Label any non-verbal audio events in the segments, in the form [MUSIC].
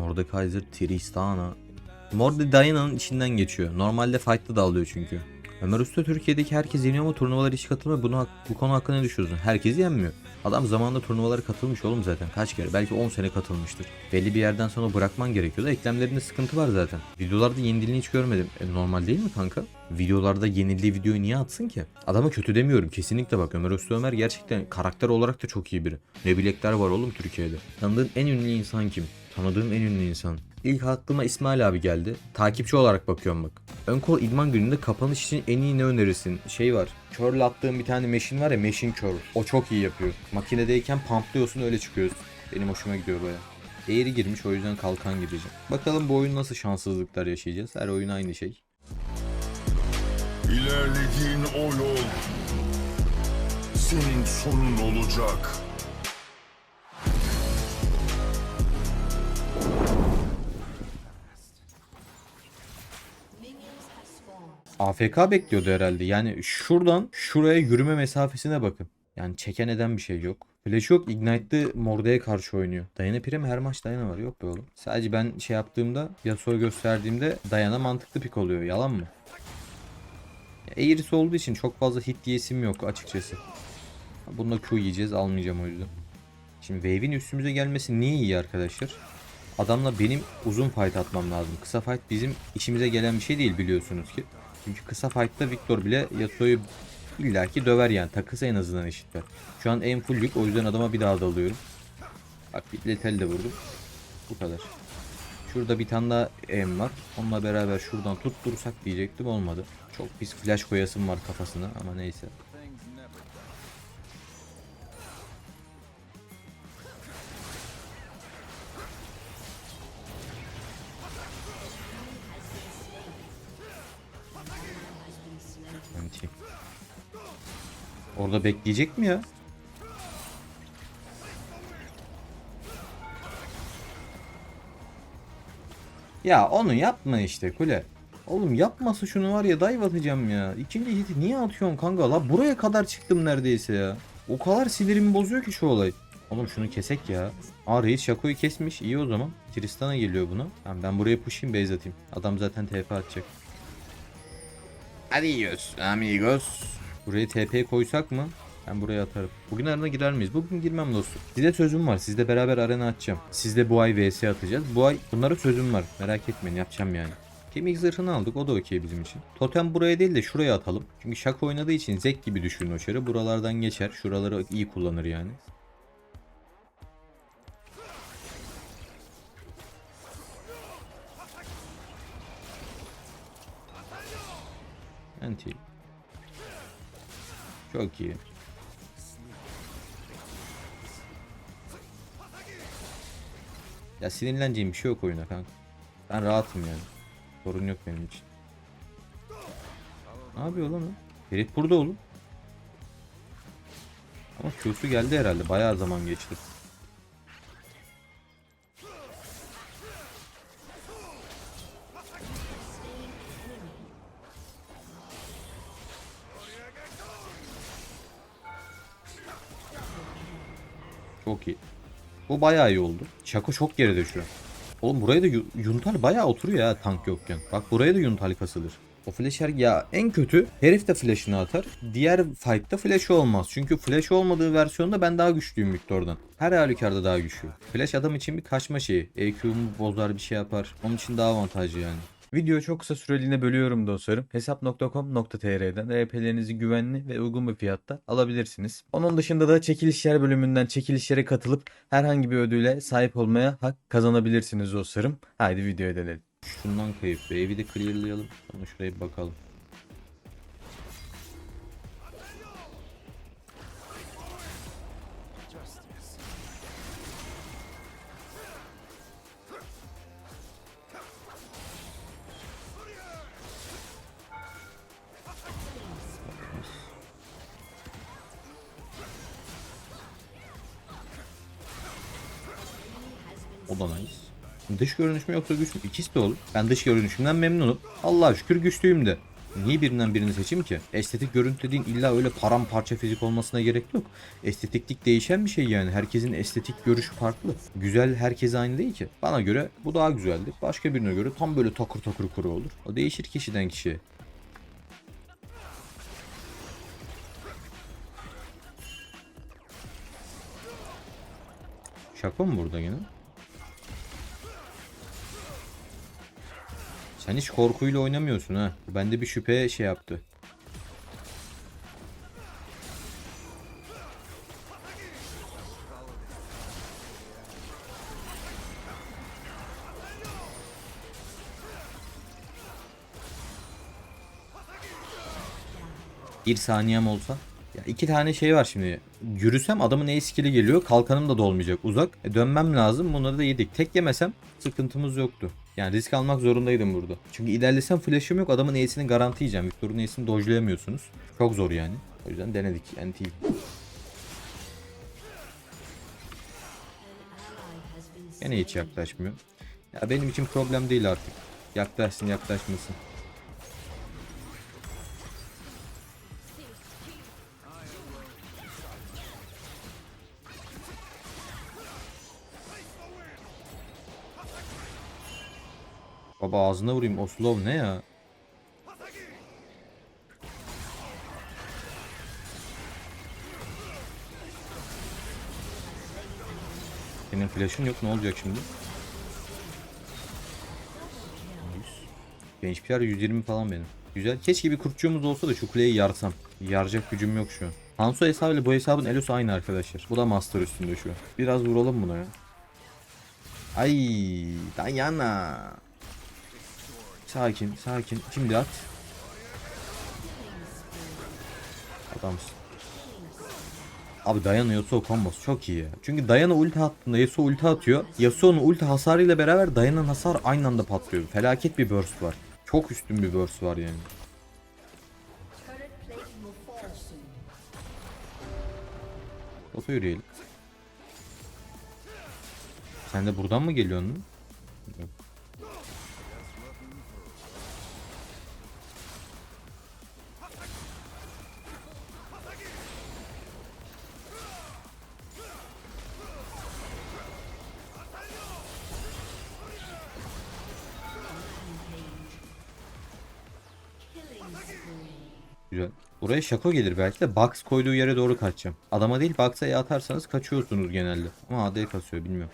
Mordekaiser Tristana. Morde Diana'nın içinden geçiyor. Normalde fight'ta da alıyor çünkü. Ömer Usta Türkiye'deki herkes yeniyor ama turnuvalara hiç katılmıyor. Bunu, bu konu hakkında ne düşünüyorsun? Herkes yenmiyor. Adam zamanında turnuvalara katılmış oğlum zaten. Kaç kere? Belki 10 sene katılmıştır. Belli bir yerden sonra bırakman gerekiyordu. Eklemlerinde sıkıntı var zaten. Videolarda yenildiğini hiç görmedim. E, normal değil mi kanka? Videolarda yenildiği videoyu niye atsın ki? Adama kötü demiyorum. Kesinlikle bak Ömer Usta Ömer gerçekten karakter olarak da çok iyi biri. Ne bilekler var oğlum Türkiye'de. Tanıdığın en ünlü insan kim? Tanıdığım en ünlü insan. İlk aklıma İsmail abi geldi. Takipçi olarak bakıyorum bak. Ön kol idman gününde kapanış için en iyi ne önerirsin? Şey var. Curl attığım bir tane meşin var ya meşin curl. O çok iyi yapıyor. Makinedeyken pumplıyorsun öyle çıkıyorsun. Benim hoşuma gidiyor baya. Eğri girmiş o yüzden kalkan gibiyim. Bakalım bu oyun nasıl şanssızlıklar yaşayacağız. Her oyun aynı şey. İlerlediğin o yol senin sonun olacak. AFK bekliyordu herhalde. Yani şuradan şuraya yürüme mesafesine bakın. Yani çeken eden bir şey yok. Flash yok. Ignite'lı Morde'ye karşı oynuyor. Dayana Pire mi? Her maç Dayana var. Yok be oğlum. Sadece ben şey yaptığımda Yasuo gösterdiğimde Dayana mantıklı pik oluyor. Yalan mı? Eğrisi olduğu için çok fazla hit diyesim yok açıkçası. Bunda Q yiyeceğiz. Almayacağım o yüzden. Şimdi Wave'in üstümüze gelmesi niye iyi arkadaşlar? Adamla benim uzun fight atmam lazım. Kısa fight bizim işimize gelen bir şey değil biliyorsunuz ki. Çünkü kısa fight'ta Victor bile Yasuo'yu illaki döver yani. Takısı en azından eşitler. Şu an en full yük o yüzden adama bir daha dalıyorum. Bak bir letel de vurdum. Bu kadar. Şurada bir tane daha em var. Onunla beraber şuradan tuttursak diyecektim olmadı. Çok pis flash koyasım var kafasına ama neyse. Orada bekleyecek mi ya? Ya onu yapma işte kule. Oğlum yapmasa şunu var ya dive atacağım ya. İkinci hiti niye atıyorsun kanka? La buraya kadar çıktım neredeyse ya. O kadar sinirimi bozuyor ki şu olay. Oğlum şunu kesek ya. Aa reis Şako'yu kesmiş. İyi o zaman. Tristan'a geliyor buna. Tamam ben buraya pushayım base atayım. Adam zaten TP atacak. Adios amigos. Buraya TP koysak mı? Ben buraya atarım. Bugün arena girer miyiz? Bugün girmem dostum. Size sözüm var. Sizle beraber arena atacağım. Sizle bu ay vs atacağız. Bu ay bunlara sözüm var. Merak etmeyin yapacağım yani. Kemik zırhını aldık. O da okey bizim için. Totem buraya değil de şuraya atalım. Çünkü şaka oynadığı için zek gibi düşünün o. Buralardan geçer. Şuraları iyi kullanır yani. Anti. Çok iyi. Ya sinirleneceğim bir şey yok oyuna kanka. Ben rahatım yani. Sorun yok benim için. Ne yapıyor lan o? Herif burada oğlum. Ama Q'su geldi herhalde. Bayağı zaman geçti. Bu bayağı iyi oldu. Şako çok geride şu an. Oğlum buraya da yu- Yuntal bayağı oturuyor ya tank yokken. Bak buraya da Yuntal kasılır. O flash her ya en kötü herif de flash'ını atar. Diğer fight'ta flash olmaz. Çünkü flash olmadığı versiyonda ben daha güçlüyüm Victor'dan. Her halükarda daha güçlü. Flash adam için bir kaçma şeyi. EQ'mu bozar bir şey yapar. Onun için daha avantajlı yani. Videoyu çok kısa süreliğine bölüyorum dostlarım. Hesap.com.tr'den RP'lerinizi güvenli ve uygun bir fiyatta alabilirsiniz. Onun dışında da çekilişler bölümünden çekilişlere katılıp herhangi bir ödüle sahip olmaya hak kazanabilirsiniz dostlarım. Haydi videoya dönelim. Şundan kayıp evi de clearlayalım. Sonra şuraya bakalım. O da nice. Dış görünüş mü yoksa güç mü? İkisi de olur. Ben dış görünüşümden memnunum. Allah'a şükür güçlüyüm de. Niye birinden birini seçeyim ki? Estetik görüntü dediğin illa öyle paramparça fizik olmasına gerek yok. Estetiklik değişen bir şey yani. Herkesin estetik görüşü farklı. Güzel herkese aynı değil ki. Bana göre bu daha güzeldir. Başka birine göre tam böyle takır takır kuru olur. O değişir kişiden kişiye. Şaka mı burada gene? Sen hiç korkuyla oynamıyorsun ha. Bende bir şüphe şey yaptı. Bir saniyem olsa. Ya iki tane şey var şimdi. Yürüsem adamın e skill'i geliyor. Kalkanım da dolmayacak uzak. E dönmem lazım. Bunları da yedik. Tek yemesem sıkıntımız yoktu. Yani risk almak zorundaydım burada. Çünkü ilerlesem flash'ım yok. Adamın E'sini garanti yiyeceğim. Victor'un E'sini dojlayamıyorsunuz. Çok zor yani. O yüzden denedik. NT. Gene hiç yaklaşmıyor. Ya benim için problem değil artık. Yaklaşsın yaklaşmasın. Baba ağzına vurayım o slow ne ya? Senin flash'ın yok ne olacak şimdi? 100. Genç PR 120 falan benim. Güzel. Keşke bir kurtçuğumuz olsa da şu kuleyi yarsam. Yaracak gücüm yok şu an. Hanso hesabıyla bu hesabın elosu aynı arkadaşlar. Bu da master üstünde şu. Biraz vuralım buna ya. Ay, Dayana. Sakin, sakin. Şimdi at. Adamsın. Abi Dayana Yasuo kombosu çok iyi. Çünkü Dayana ulti attığında Yasuo ulti atıyor. Yasuo'nun ulti hasarıyla beraber Dayana'nın hasar aynı anda patlıyor. Felaket bir burst var. Çok üstün bir burst var yani. Bota yürüyelim. Sen de buradan mı geliyorsun? Yok. Buraya şako gelir belki de box koyduğu yere doğru kaçacağım. Adama değil box'a E atarsanız kaçıyorsunuz genelde. Ama AD kasıyor bilmiyorum.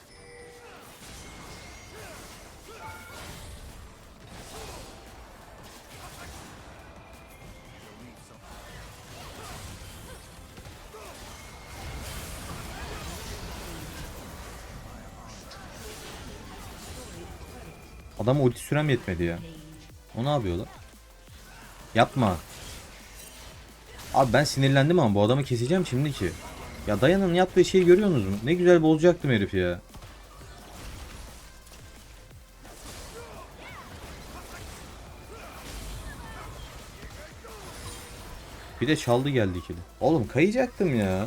Adam ulti sürem yetmedi ya. O ne yapıyor lan? Yapma. Abi ben sinirlendim ama bu adamı keseceğim şimdi ki. Ya Dayan'ın yaptığı şeyi görüyorsunuz mu? Ne güzel bozacaktım herif ya. Bir de çaldı geldi ikili. Oğlum kayacaktım ya.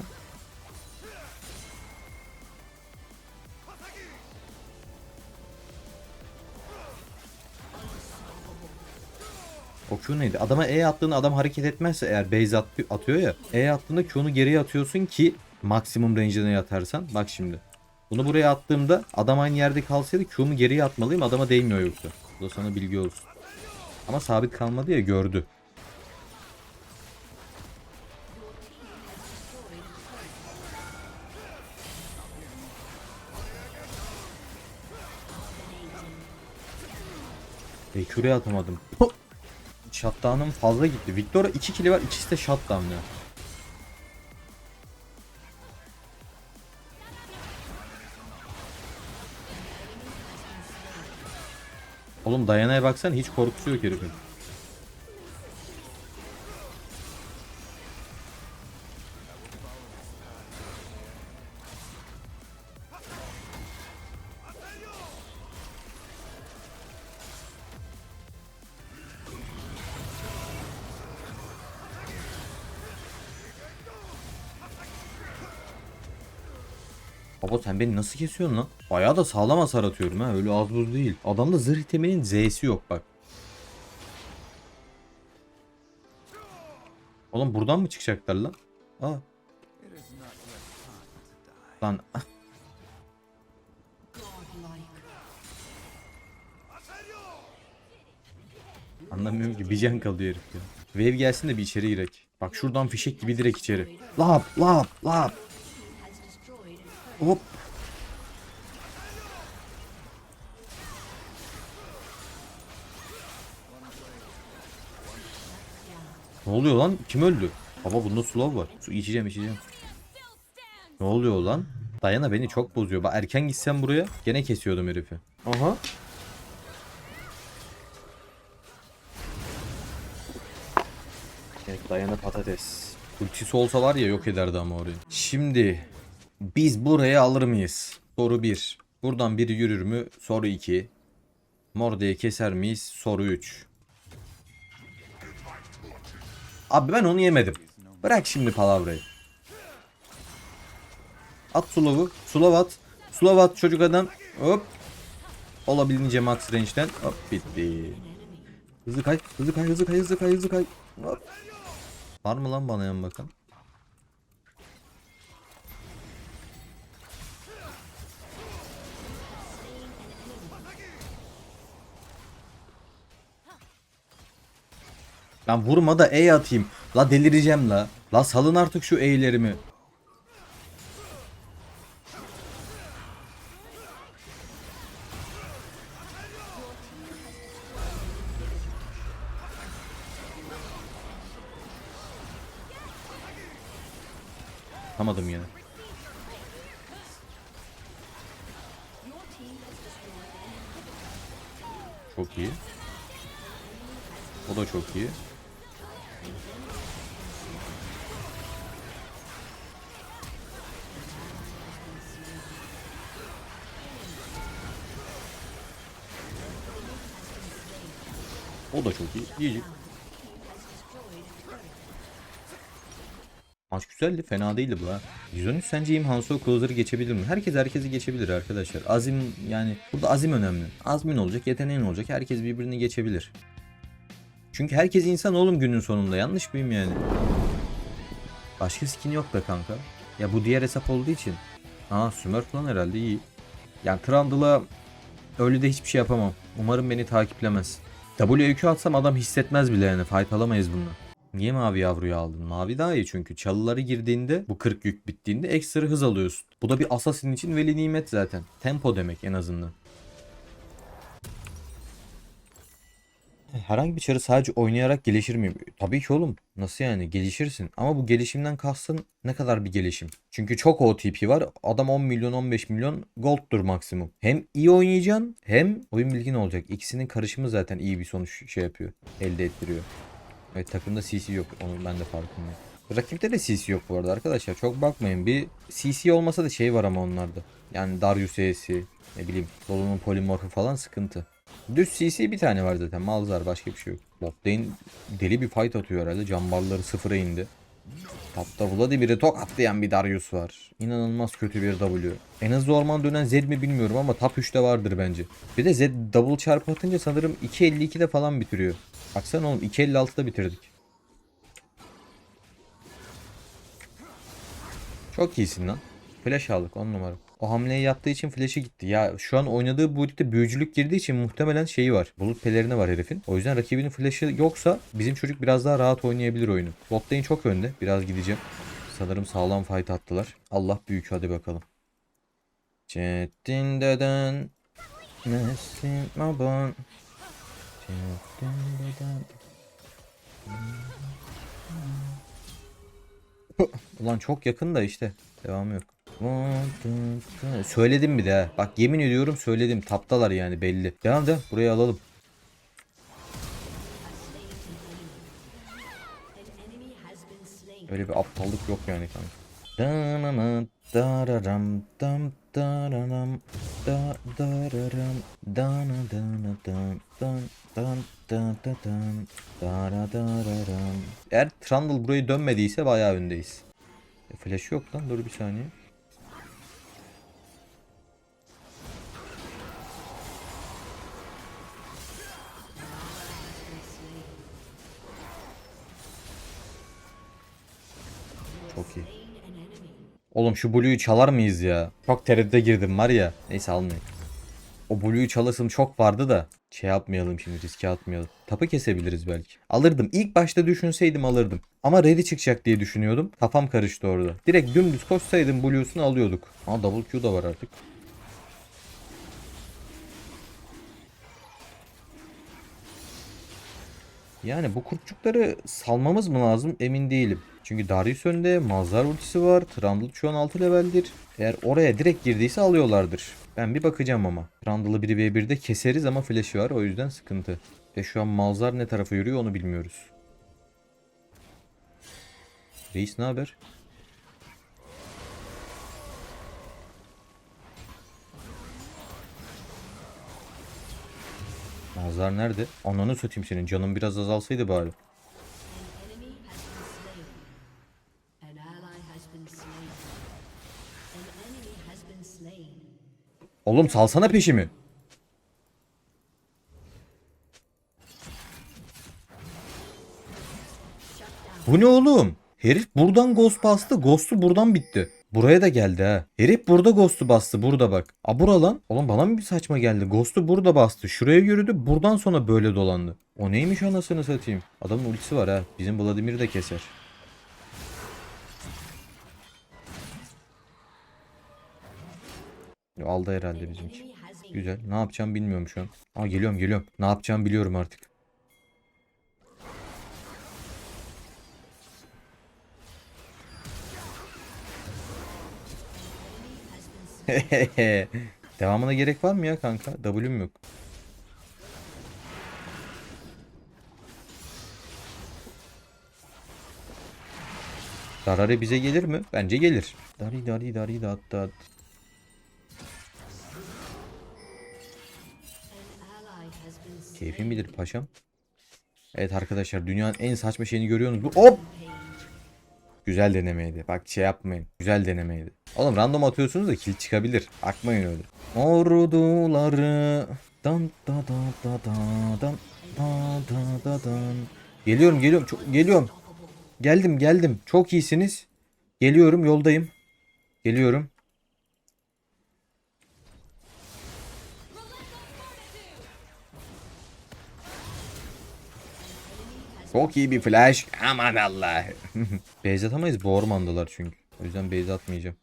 O Q neydi? Adama E attığında adam hareket etmezse eğer base at- atıyor ya. E attığında Q'nu geriye atıyorsun ki maksimum range'ine yatarsan. Bak şimdi. Bunu buraya attığımda adam aynı yerde kalsaydı Q'mu geriye atmalıyım adama değmiyor yoksa. Bu da sana bilgi olsun. Ama sabit kalmadı ya gördü. E küre atamadım. Shutdown'ım fazla gitti. Victor'a 2 kili var. ikisi de shutdown ya. Oğlum Dayana'ya baksan hiç korkusu yok herifin. Sen beni nasıl kesiyorsun lan? Bayağı da sağlam hasar atıyorum ha. Öyle az buz değil. Adamda zırh iteminin Z'si yok bak. Oğlum buradan mı çıkacaklar lan? Aa. Lan [LAUGHS] anlamıyorum ki bir can kalıyor herif ya. Wave gelsin de bir içeri girek. Bak şuradan fişek gibi direkt içeri. Lap lap lap. Hop. Ne oluyor lan? Kim öldü? Baba bunda slow var. Su içeceğim içeceğim. Ne oluyor lan? Dayana beni çok bozuyor. Bak erken gitsem buraya gene kesiyordum herifi. Aha. Dayana patates. Ultisi olsa var ya yok ederdi ama orayı. Şimdi biz buraya alır mıyız? Soru 1. Buradan biri yürür mü? Soru 2. Morde'yi keser miyiz? Soru 3. Abi ben onu yemedim. Bırak şimdi palavrayı. At Sulov'u. Sulov at. Sulov at çocuk adam. Hop. Olabildiğince max range'den. Hop bitti. Hızlı kay. Hızlı kay. Hızlı kay. Hızlı kay. Hızlı kay. Hop. Var mı lan bana yan bakan? Lan vurma da E atayım. La delireceğim la. La salın artık şu E'lerimi. Atamadım yine. Çok iyi. O da çok iyi. Çok iyi. İyi. Maç güzeldi. Fena değildi bu ha. 113 sence Imhanso Closer'ı geçebilir mi? Herkes herkesi geçebilir arkadaşlar. Azim yani burada azim önemli. Azmin olacak, yeteneğin olacak. Herkes birbirini geçebilir. Çünkü herkes insan oğlum günün sonunda. Yanlış mıyım yani? Başka skin yok be kanka. Ya bu diğer hesap olduğu için. Aa Smurf lan herhalde iyi. Yani Trundle'a öyle de hiçbir şey yapamam. Umarım beni takiplemez. WQ atsam adam hissetmez bile yani. Fight alamayız bununla. Niye mavi yavruyu aldın? Mavi daha iyi çünkü. Çalıları girdiğinde bu 40 yük bittiğinde ekstra hız alıyorsun. Bu da bir assassin için veli nimet zaten. Tempo demek en azından. Herhangi bir çarı sadece oynayarak gelişir mi? Tabii ki oğlum. Nasıl yani? Gelişirsin. Ama bu gelişimden kastın ne kadar bir gelişim? Çünkü çok OTP var. Adam 10 milyon 15 milyon gold'dur maksimum. Hem iyi oynayacaksın hem oyun bilgin olacak. İkisinin karışımı zaten iyi bir sonuç şey yapıyor. Elde ettiriyor. Evet takımda CC yok. Onu ben de farkındayım. Rakipte de CC yok bu arada arkadaşlar. Çok bakmayın. Bir CC olmasa da şey var ama onlarda. Yani Darius E'si, ne bileyim, Lolo'nun polimorfu falan sıkıntı. Düz CC bir tane var zaten. Malzar başka bir şey yok. Botlane deli bir fight atıyor herhalde. Cambarları sıfıra indi. Tapta Vladimir'i tokatlayan bir Darius var. İnanılmaz kötü bir W. En hızlı orman dönen Zed mi bilmiyorum ama top 3'te vardır bence. Bir de Zed double çarpı atınca sanırım 2.52'de falan bitiriyor. Baksana oğlum 2.56'da bitirdik. Çok iyisin lan. Flash aldık 10 numara. O hamleyi yaptığı için flash'i gitti. Ya şu an oynadığı bu ligde büyücülük girdiği için muhtemelen şeyi var. Bulut pelerini var herifin. O yüzden rakibinin flash'ı yoksa bizim çocuk biraz daha rahat oynayabilir oyunu. Bot çok önde. Biraz gideceğim. Sanırım sağlam fight attılar. Allah büyük hadi bakalım. Cettin deden Nesin baban Cettin deden [LAUGHS] Ulan çok yakın da işte. Devam yok. Söyledim bir de. Bak yemin ediyorum söyledim. Taptalar yani belli. Devam devam. Burayı alalım. Öyle bir aptallık yok yani kanka. Eğer Trundle burayı dönmediyse bayağı öndeyiz. E, flash yok lan dur bir saniye. Oğlum şu Blue'yu çalar mıyız ya? Çok tereddüte girdim var ya. Neyse almayayım. O Blue'yu çalasım çok vardı da. Şey yapmayalım şimdi riske atmayalım. Tapı kesebiliriz belki. Alırdım. İlk başta düşünseydim alırdım. Ama ready çıkacak diye düşünüyordum. Kafam karıştı orada. Direkt dümdüz koşsaydım Blue'sunu alıyorduk. Ama double Q da var artık. Yani bu kurtçukları salmamız mı lazım emin değilim. Çünkü Darius önde, Mazhar ultisi var, Trundle şu an 6 leveldir. Eğer oraya direkt girdiyse alıyorlardır. Ben bir bakacağım ama. Trundle'ı 1v1'de keseriz ama flash'ı var o yüzden sıkıntı. Ve şu an Malzar ne tarafa yürüyor onu bilmiyoruz. Reis ne haber? Mazhar nerede? Ananı satayım senin. Canın biraz azalsaydı bari. Oğlum salsana peşimi. Bu ne oğlum? Herif buradan ghost bastı. Ghost'u buradan bitti. Buraya da geldi ha. Herif burada ghost'u bastı. Burada bak. A bura lan. Oğlum bana mı bir saçma geldi? Ghost'u burada bastı. Şuraya yürüdü. Buradan sonra böyle dolandı. O neymiş anasını satayım. Adamın ultisi var ha. Bizim Vladimir'i de keser. Aldı herhalde bizimki. Güzel. Ne yapacağım bilmiyorum şu an. Aa geliyorum geliyorum. Ne yapacağımı biliyorum artık. [LAUGHS] Devamına gerek var mı ya kanka? W'm yok. Darare bize gelir mi? Bence gelir. Dari dari dari dat. ally Keyfin bilir paşam. Evet arkadaşlar dünyanın en saçma şeyini görüyorsunuz. Bu hop. Güzel denemeydi. Bak şey yapmayın. Güzel denemeydi. Oğlum random atıyorsunuz da kill çıkabilir. Bakmayın öyle. Orduları dan da da da da dan da da da dan. Geliyorum geliyorum çok geliyorum. Geldim geldim. Çok iyisiniz. Geliyorum yoldayım. Geliyorum. Çok iyi bir flash. Aman Allah. [LAUGHS] base atamayız bu ormandalar çünkü. O yüzden base atmayacağım.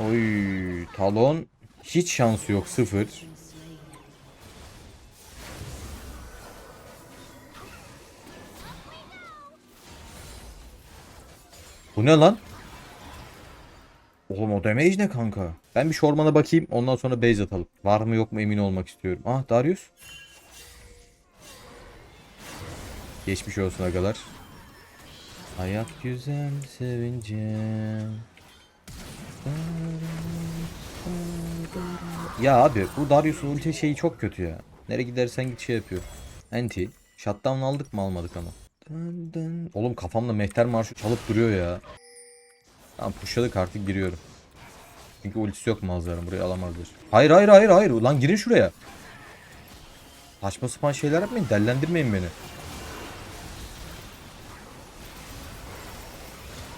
Oy talon hiç şansı yok sıfır. Bu ne lan? Oğlum o damage ne kanka? Ben bir şu ormana bakayım ondan sonra base atalım. Var mı yok mu emin olmak istiyorum. Ah Darius. Geçmiş olsun agalar. Hayat güzel sevince. Ya abi bu Darius'un ulti şeyi çok kötü ya. Nereye gidersen git şey yapıyor. Anti. Shutdown aldık mı almadık ama. Oğlum kafamda mehter marşı çalıp duruyor ya. Tamam pushladık artık giriyorum. Çünkü ultisi yok Malzar'ın burayı alamazlar. Hayır hayır hayır hayır lan girin şuraya. Saçma sapan şeyler yapmayın dellendirmeyin beni.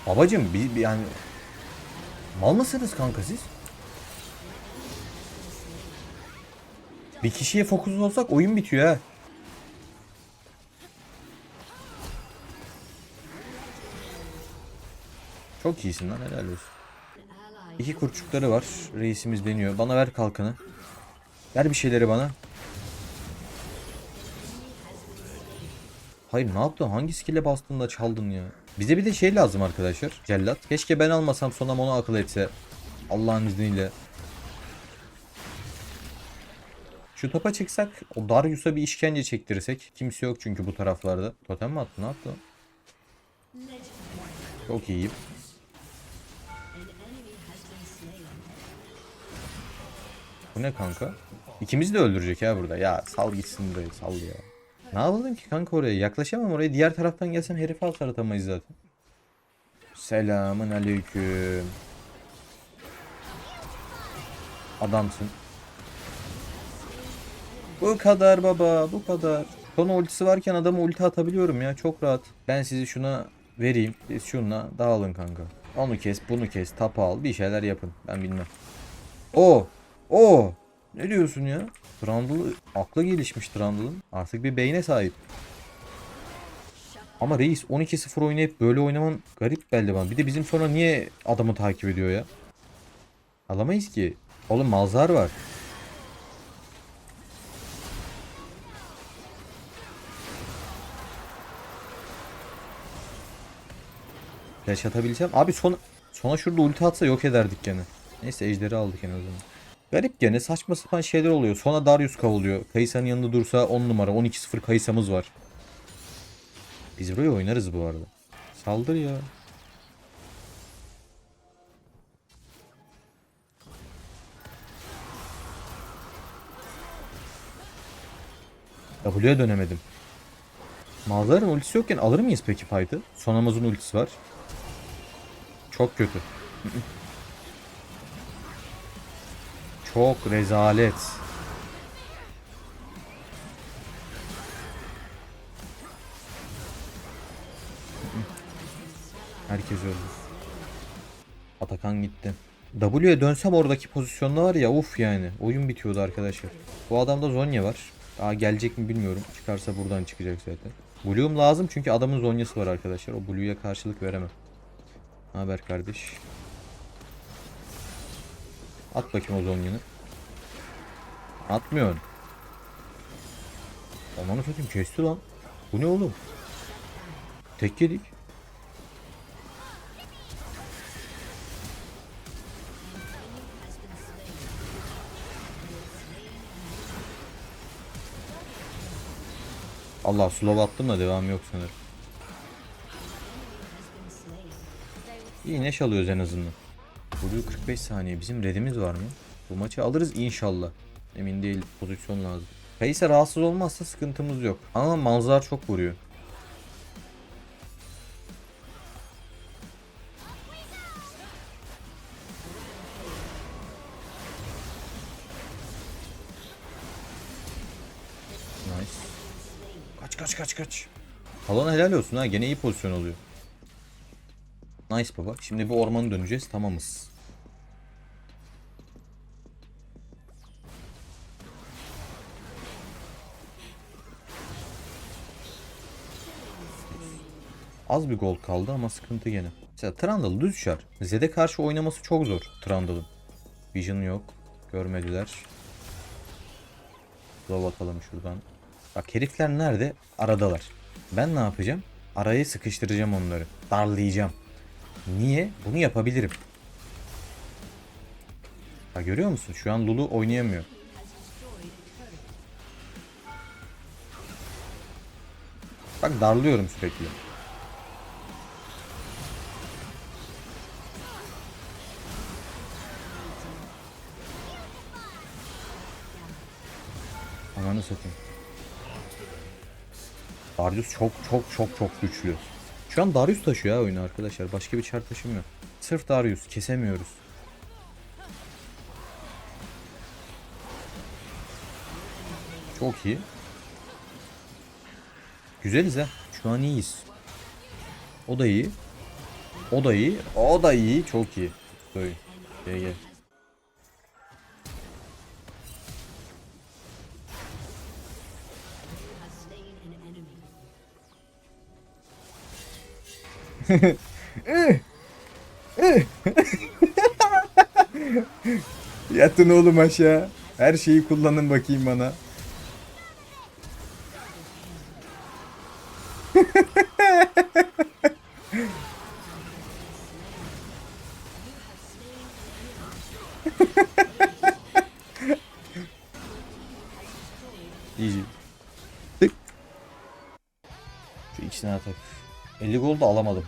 Babacım bir, bir yani mal mısınız kanka siz? Bir kişiye fokus olsak oyun bitiyor ha. Çok iyisin lan helal olsun. İki kurçukları var. Reisimiz deniyor. Bana ver kalkanı. Ver bir şeyleri bana. Hayır ne yaptın? Hangi skill'e bastın da çaldın ya? Bize bir de şey lazım arkadaşlar. Cellat. Keşke ben almasam Sonam onu akıl etse. Allah'ın izniyle. Şu topa çıksak o Darius'a bir işkence çektirsek. Kimse yok çünkü bu taraflarda. Totem mi attı? Ne yaptı? Çok iyiyim. Bu ne kanka? İkimizi de öldürecek ya burada. Ya sal gitsin burayı sal ya. Ne yapalım ki kanka oraya? Yaklaşamam oraya. Diğer taraftan gelsem herifi hasar atamayız zaten. Selamın aleyküm. Bu kadar baba bu kadar. Son ultisi varken adama ulti atabiliyorum ya çok rahat. Ben sizi şuna vereyim. Siz şunla dağılın kanka. Onu kes bunu kes tapa al bir şeyler yapın. Ben bilmem. O. O. Ne diyorsun ya? Trundle aklı gelişmiş Trundle'ın. Artık bir beyne sahip. Ama reis 12-0 oynayıp böyle oynaman garip belli bana. Bir de bizim sonra niye adamı takip ediyor ya? Alamayız ki. Oğlum Malzar var. Flash atabilsem. Abi son, sona şurada ulti atsa yok ederdik gene. Neyse ejderi aldık en azından. Garip gene saçma sapan şeyler oluyor. Sonra Darius kavuluyor. Kayısa'nın yanında dursa 10 numara. 12-0 Kayısa'mız var. Biz buraya oynarız bu arada. Saldır ya. W'ye dönemedim. Malzara'nın ultisi yokken alır mıyız peki fight'ı? Sonamaz'ın ultisi var. Çok kötü. Çok rezalet. Herkes öldü. Atakan gitti. W'ye dönsem oradaki pozisyonda var ya uf yani. Oyun bitiyordu arkadaşlar. Bu adamda Zonya var. Daha gelecek mi bilmiyorum. Çıkarsa buradan çıkacak zaten. Blue'um lazım çünkü adamın Zonya'sı var arkadaşlar. O Blue'ya karşılık veremem. Haber kardeş? At bakayım o Zonya'nı. Atmıyorsun. Amanı satayım kesti lan. Bu ne oğlum? Tek yedik. Allah slow attım da devam yok sanırım. İyi neş alıyoruz en azından. Blue 45 saniye. Bizim redimiz var mı? Bu maçı alırız inşallah. Emin değil. Pozisyon lazım. Kayısa rahatsız olmazsa sıkıntımız yok. Ama manzar çok vuruyor. Nice. Kaç kaç kaç kaç. Talon helal olsun ha. Gene iyi pozisyon oluyor. Nice baba. Şimdi bir ormana döneceğiz. Tamamız. Az bir gol kaldı ama sıkıntı gene. Mesela Trundle düz şar. Zed'e karşı oynaması çok zor Trundle'ın. Vision yok. Görmediler. Love atalım şuradan. Bak herifler nerede? Aradalar. Ben ne yapacağım? Arayı sıkıştıracağım onları. Darlayacağım. Niye? Bunu yapabilirim. Ha görüyor musun? Şu an Lulu oynayamıyor. Bak darlıyorum sürekli. Ananı satayım. Darius çok çok çok çok güçlü. Şu an Darius taşıyor ya oyunu arkadaşlar. Başka bir çar taşımıyor. Sırf Darius kesemiyoruz. Çok iyi. Güzeliz ha. Şu an iyiyiz. O da iyi. O da iyi. O da iyi. Çok iyi. Böyle. Gel gel. [LAUGHS] Yatın oğlum aşağı. Her şeyi kullanın bakayım bana. Tık. Şu ikisini atak. 50 gol da alamadım.